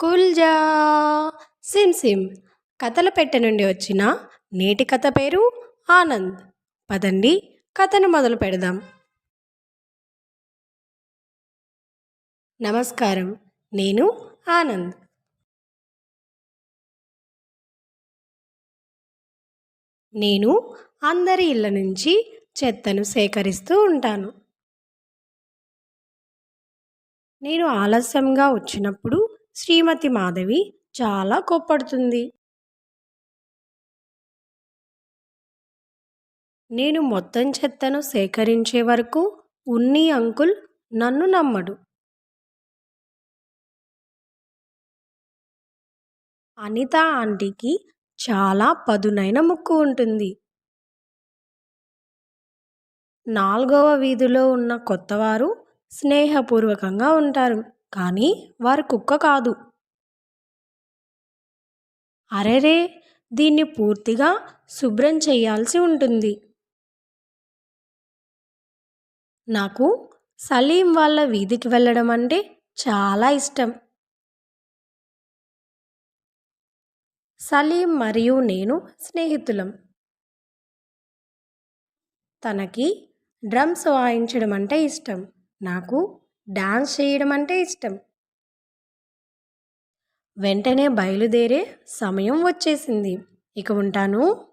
కుల్జా! SIM SIM. కథల పెట్టె నుండి వచ్చిన నేటి కథ పేరు ఆనంద్. పదండి కథను మొదలు పెడదాం. నమస్కారం. నేను ఆనంద్. నేను అందరి ఇళ్ళ నుంచి చెత్తను సేకరిస్తూ ఉంటాను. నేను ఆలస్యంగా వచ్చినప్పుడు శ్రీమతి మాధవి చాలా కోప్పడుతుంది. నేను మొత్తం చెత్తను సేకరించే వరకు ఉన్ని అంకుల్ నన్ను నమ్మడు. అనిత ఆంటీకి చాలా పదునైన ముక్కు ఉంటుంది. నాలుగవ వీధిలో ఉన్న కొత్తవారు స్నేహపూర్వకంగా ఉంటారు కానీ వారు కుక్క కాదు. అరెరే! దీన్ని పూర్తిగా శుభ్రం చేయాల్సి ఉంటుంది. నాకు సలీం వాళ్ళ వీధికి వెళ్ళడం అంటే చాలా ఇష్టం. సలీం మరియు నేను స్నేహితులం. తనకి డ్రమ్స్ వాయించడం అంటే ఇష్టం. నాకు డాన్స్ చేయడం అంటే ఇష్టం. వెంటనే బయలుదేరే సమయం వచ్చేసింది. ఇక ఉంటాను.